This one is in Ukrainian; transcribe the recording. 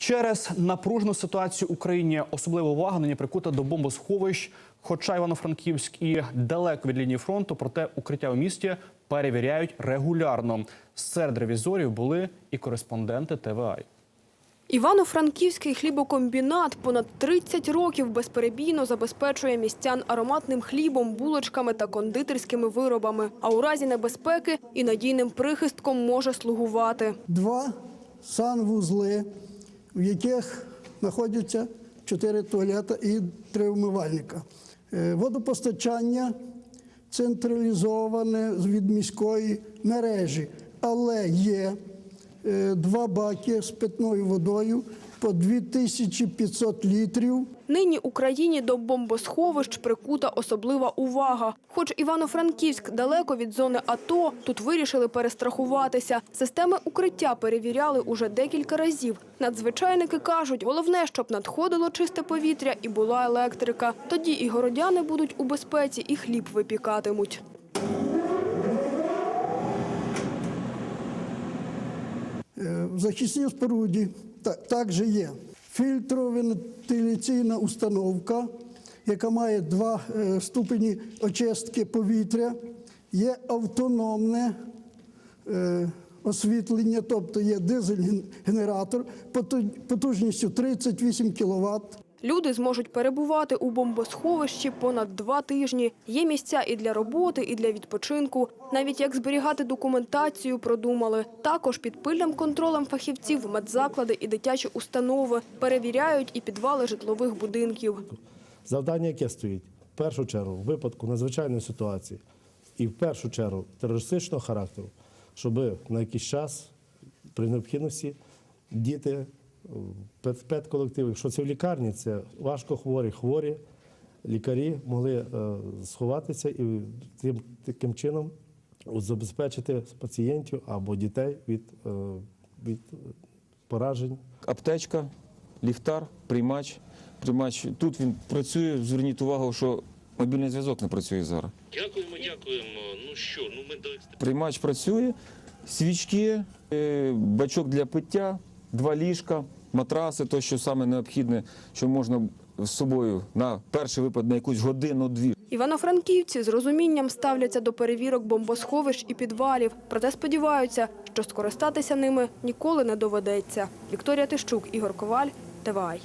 Через напружену ситуацію в Україні особлива увага нині прикута до бомбосховищ. Хоча Івано-Франківськ і далеко від лінії фронту, проте укриття у місті перевіряють регулярно. Серед ревізорів були і кореспонденти ТВА. Івано-Франківський хлібокомбінат понад 30 років безперебійно забезпечує містян ароматним хлібом, булочками та кондитерськими виробами. А у разі небезпеки і надійним прихистком може слугувати. два санвузли, в яких знаходяться чотири туалета і три вмивальника. Е, Водопостачання централізоване від міської мережі, але є е, два баки з питною водою по 2500 літрів. Нині Україні до бомбосховищ прикута особлива увага. Хоч Івано-Франківськ далеко від зони АТО, тут вирішили перестрахуватися. Системи укриття перевіряли уже декілька разів. Надзвичайники кажуть, головне, щоб надходило чисте повітря і була електрика. Тоді і городяни будуть у безпеці, і хліб випікатимуть. В захисній споруді також є фільтровентиляційна установка, яка має два е, ступені очистки повітря, є автономне е, освітлення, тобто є дизель-генератор потужністю 38 кВт. Люди зможуть перебувати у бомбосховищі понад два тижні. Є місця і для роботи, і для відпочинку. Навіть як зберігати документацію, продумали. Також під пильним контролем фахівців медзаклади і дитячі установи перевіряють і підвали житлових будинків. Завдання, яке стоїть в першу чергу в випадку надзвичайної ситуації і в першу чергу терористичного характеру, щоб на якийсь час при необхідності діти в педколективі, якщо це в лікарні, це важко хворі, хворі лікарі могли е, сховатися і тим таким чином забезпечити пацієнтів або дітей від, е, від поражень аптечка, ліхтар, приймач. Приймач тут він працює. Зверніть увагу, що мобільний зв'язок не працює зараз. Дякуємо, дякуємо. Ну що, ну ми до. Приймач працює, свічки, е, бачок для пиття, два ліжка, матраси, то що саме необхідне, що можна з собою на перший випад на якусь годину-дві. Івано-франківці з розумінням ставляться до перевірок бомбосховищ і підвалів. Проте сподіваються, що скористатися ними ніколи не доведеться. Вікторія Тищук, Ігор Коваль, ТВАЙ.